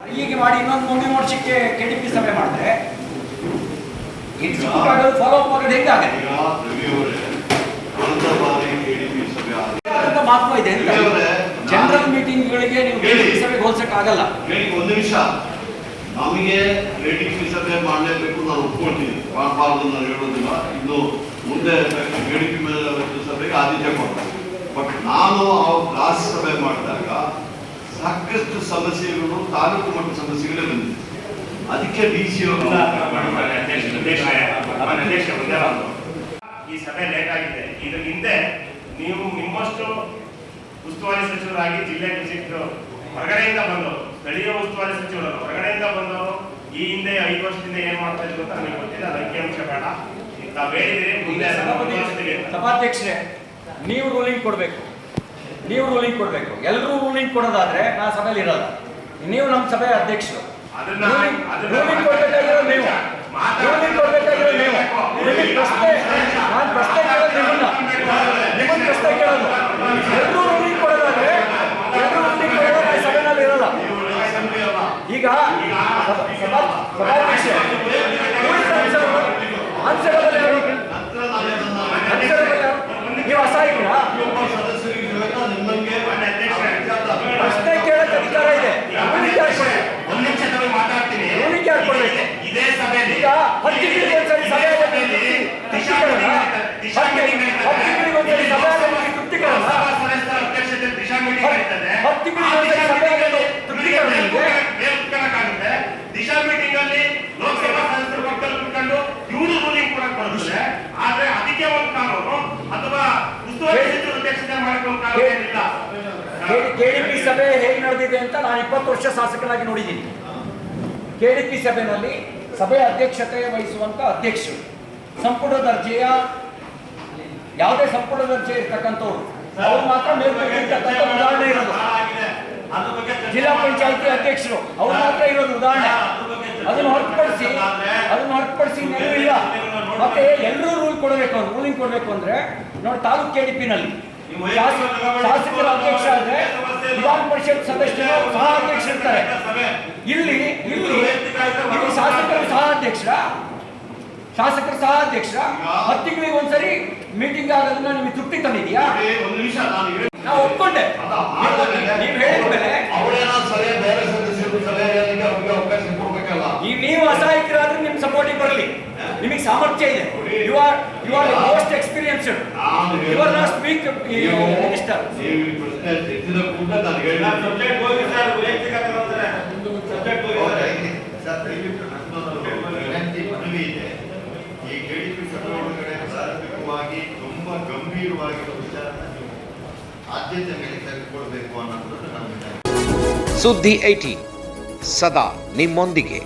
ಹೀಗೆ ಮಾಡಿ ಇನ್ನೊಂದು ಮುಂದಿನ ವರ್ಷಕ್ಕೆ ಕೆ ಡಿ ಪಿ ಸಭೆ ಮಾಡಿದ್ರೆ ಎಕ್ಸಿಕ್ಯೂಟ್ ಆಗೋದು ಫಾಲೋ ಅಪ್ ಆಗೋದು. ಹೆಂಗಾಗುತ್ತೆ ಕೆಡಿಪಿ ಮಹತ್ವ ಇದೆ ಅಂತ. ಜನರಲ್ ಮೀಟಿಂಗ್ಗಳಿಗೆ ನೀವು ಕೆ ಡಿ ಪಿ ಸಭೆಗೆ ಹೋಲ್ಸಕ್ ಆಗಲ್ಲ ಒಂದು ನಿಮಿಷ. ನಮಗೆ ಕೆಡಿಪಿ ಸಭೆ ಮಾಡಲೇಬೇಕು ನಾನು ಒಪ್ಕೊಳ್ತೀನಿ ಮಾಡಬಾರ್ದು ನಾನು ಹೇಳೋದಿಲ್ಲ. ಇನ್ನು ಮುಂದೆ ಕೆಡಿಪಿ ಮೇಲೆ ಸಭೆಗೆ ಆದ್ಯತೆ ಕೊಡ್ತಾರೆ. ಬಟ್ ನಾನು ಆ ಕ್ಲಾಸ್ ಸಭೆ ಮಾಡಿದಾಗ ಸಾಕಷ್ಟು ಸಮಸ್ಯೆಗಳು ತಾಲೂಕು ಮಟ್ಟ ಸಮಸ್ಯೆಗಳೇ ಬಂದಿದೆ. ಅದಕ್ಕೆ ಡಿ ಸಿ ಈ ಸಭೆ ಲೇಟ್ ಆಗಿದೆ. ಇದ್ರ ಹಿಂದೆ ನೀವು ನಿಮ್ಮಷ್ಟು ಉಸ್ತುವಾರಿ ಸಚಿವರಾಗಿ ಜಿಲ್ಲೆ ವಿಸಿಟ್ ಹೊರಗಡೆಯಿಂದ ಬಂದವರು ಸ್ಥಳೀಯ ಉಸ್ತುವಾರಿ ಸಚಿವರು ಹೊರಗಡೆಯಿಂದ ಬಂದವರು ಈ ಹಿಂದೆ ಐದು ವರ್ಷದಿಂದ ಏನ್ ಮಾಡ್ತಾ ಇದ್ರು ಅಂತ ನನಗೆ ಗೊತ್ತಿಲ್ಲ ಅದಕ್ಕೆ ಅಂಶ ಬೇಡ. ತಾವು ಹೇಳಿದಿರಿ ಮುಂದೆ. ಸಭಾಧ್ಯಕ್ಷರೇ ನೀವು ರೂಲಿಂಗ್ ಕೊಡಬೇಕು. ನೀವು ರೂಲಿಂಗ್ ಕೊಡಬೇಕು. ಎಲ್ಲರೂ ರೂಲಿಂಗ್ ಕೊಡೋದಾದ್ರೆ ನಾ ಸಭೆಯಲ್ಲಿ ಇರಲ್ಲ. ನೀವು ನಮ್ಮ ಸಭೆಯ ಅಧ್ಯಕ್ಷರು. ರೂಲಿಂಗ್ ಕೊಡ್ಬೇಕಾಗಿರೋ ನೀವು. ರೂಲಿಂಗ್ ಕೊಡ್ಬೇಕಾಗಿರೋ ನೀವು. ನಿಮಗೆ ಪ್ರಶ್ನೆ ನಾನು ಪ್ರಶ್ನೆ ಕೇಳೋದು ನಿಮ್ಮನ್ನ ನಿಮ್ಮನ್ನ ಪ್ರಶ್ನೆ ಕೇಳೋದು. ಎಲ್ಲರೂ ರೂಲಿಂಗ್ ಕೊಡೋದಾದ್ರೆ ಎಲ್ಲರೂ ರೂಲಿಂಗ್ ಕೊಡೋದಾದ್ರೆ ಸಭೆನಲ್ಲಿ ಇರಲ್ಲ. ಈಗ ಸಭಾ- ಸಭಾ- ಸಭಾಧ್ಯಕ್ಷರೇ ಆನ್ಸರಬಲ್ ಯಾರು ನಂತರ ನಾನು ಇದನ್ನ ಆನ್ಸರಬಲ್ ಯಾರು ನೀವು ಅಸಹಾಯಕರಾ ಪ್ರತಿಯೊಬ್ಬ ಸದಸ್ಯರಿಗೆ ಸಮೇತ ನಿಮ್ಮಂಗೆ ಪ್ರಶ್ನೆ ಕೇಳಕ್ಕೆ ಅಧಿಕಾರ ಇದೆ ರೂಲಿಂಗ್ ಯಾರು ಕೊಡ್ಬೇಕು? ಒಂದ್ ನಿಮಿಷ ತಾವು ಮಾತಾಡ್ತೀನಿ ರೂಲಿಂಗ್ ಯಾರು ಕೊಡ್ಬೇಕು? ಇದೇ ಸಭೆಯಲ್ಲಿ ಈಗ ಹತ್ತು ತಿಂಗಳಿಗೆ ಒಂದ್ಸರಿ ಸಭೆ ಆಗುತ್ತೆ ತೃಪ್ತಿಕರಣ ದಿಶಾ ಮೀಟಿಂಗ್ ಹತ್ತು ತಿಂಗಳಿಗೆ ಒಂದ್ಸರಿ ಸಭೆ ಆಗುತ್ತೆ ತೃಪ್ತಿಕರಣ ಲೋಕಸಭಾ ಸದಸ್ಯರ ಅಧ್ಯಕ್ಷತೆ ದಿಶಾ ಮೀಟಿಂಗ್ ನಡೀತದೆ ಹತ್ತು ತಿಂಗಳಿಗೆ ಒಂದ್ಸರಿ ಸಭೆ ಆಗುತ್ತೆ ತೃಪ್ತಿಕರಣ ನಿಮ್ಗೆ? ಮೇಲ್ಕಾಗುತ್ತೆ ದಿಶಾ ಮೀಟಿಂಗ್ ಅಲ್ಲಿ ಲೋಕಸಭಾ ಸದಸ್ಯರು ಪಕ್ಕದಲ್ಲಿ ಕುತ್ಕೊಂಡು ಕೊಡಕ್ ಬರ್ತದೆ ಆದ್ರೆ ಅದಕ್ಕೆ ಒಂದು ಕಾನೂನು ಅಥವಾ ಉಸ್ತುವಾರಿ ಸಚಿವರು ಅಧ್ಯಕ್ಷತೆ ಮಾಡಕ್ಕೆ ಒಂದು ಕಾನೂನು ಕೆಡಿಪಿ ಸಭೆ ಹೇಗೆ ನಡೆದಿದೆ ಅಂತ ನಾನು ಇಪ್ಪತ್ತು ವರ್ಷ ಶಾಸಕನಾಗಿ ನೋಡಿದ್ದೀನಿ. ಕೆಡಿಪಿ ಸಭೆಯಲ್ಲಿ ಸಭೆಯ ಅಧ್ಯಕ್ಷತೆ ವಹಿಸುವಂತ ಅಧ್ಯಕ್ಷರು. ಸಂಪುಟ ದರ್ಜೆಯ ಯಾವುದೇ ಸಂಪುಟ ದರ್ಜೆ ಇರ್ತಕ್ಕಂಥವ್ರು, ಅವ್ರು ಮಾತ್ರ ಉದಾಹರಣೆ ಇರೋದು. ಜಿಲ್ಲಾ ಪಂಚಾಯತಿ ಅಧ್ಯಕ್ಷರು, ಅವ್ರು ಮಾತ್ರ ಇರೋದು ಉದಾಹರಣೆ. ಅದನ್ನು ಹೊರತುಪಡಿಸಿ ಅದನ್ನು ಹೊರತುಪಡಿಸಿ ಇಲ್ಲ. ಮತ್ತೆ ಎಲ್ಲರೂ ರೂಲ್ ಕೊಡಬೇಕು ರೂಲಿಂಗ್ ಕೊಡಬೇಕು ಅಂದ್ರೆ, ನೋಡಿ ತಾಲೂಕ್ ಪಿನಲ್ಲಿ ಶಾಸಕರ ಅಧ್ಯಕ್ಷ ಆದ್ರೆ ವಿಧಾನ ಪರಿಷತ್ ಸದಸ್ಯರು ಸಹ ಅಧ್ಯಕ್ಷ ಇರ್ತಾರೆ ಇಲ್ಲಿ ಸಹ ಅಧ್ಯಕ್ಷರ ಶಾಸಕರು ಸಹ ಅಧ್ಯಕ್ಷರ. ಹತ್ತು ತಿಂಗಳಿಗೆ ಒಂದ್ಸರಿ ಮೀಟಿಂಗ್ ಆಗೋದನ್ನ ನಿಮಗೆ ತೃಪ್ತಿ ತಂದಿದ್ಯಾ? ಒಂದು ನಿಮಿಷ ನಾನು ಹೇಳಿ. ನಾವು ಒಪ್ಕೊಂಡೆ. ನೀವು ಹೇಳಿದ್ಮೇಲೆ ನೀವು ಅಸಹಾಯಕರಾದ್ರೆ ನಿಮ್ ಸಪೋರ್ಟಿಗೆ ಬರಲಿ. ನಿಮಗೆ ಸಾಮರ್ಥ್ಯ ಇದೆ. You are you are most experienced you are not speak ನೀವು ಮಿನಿಸ್ಟರ್ ನೀವು ಈ ಪ್ರಶ್ನೆ ಎತ್ತಿದ ಕೂಡ ನಾನು ಹೇಳಿದ್ದೀನಿ ಮನವಿ ಇದೆ ಈ ಕೆಡಿಪಿ ಸಭೆ ಒಳಗಡೆ ಪ್ರಾರಂಭಿಕವಾಗಿ ತುಂಬ ಗಂಭೀರವಾಗಿರೋ ವಿಚಾರನ ನೀವು ಆದ್ಯತೆ ಮೇಲೆ ತೆಗೆದುಕೊಳ್ಬೇಕು ಅನ್ನೋದು ನಮ್ಮ ಸುದ್ದಿ ಐಟಿ ಸದಾ ನಿಮ್ಮೊಂದಿಗೆ.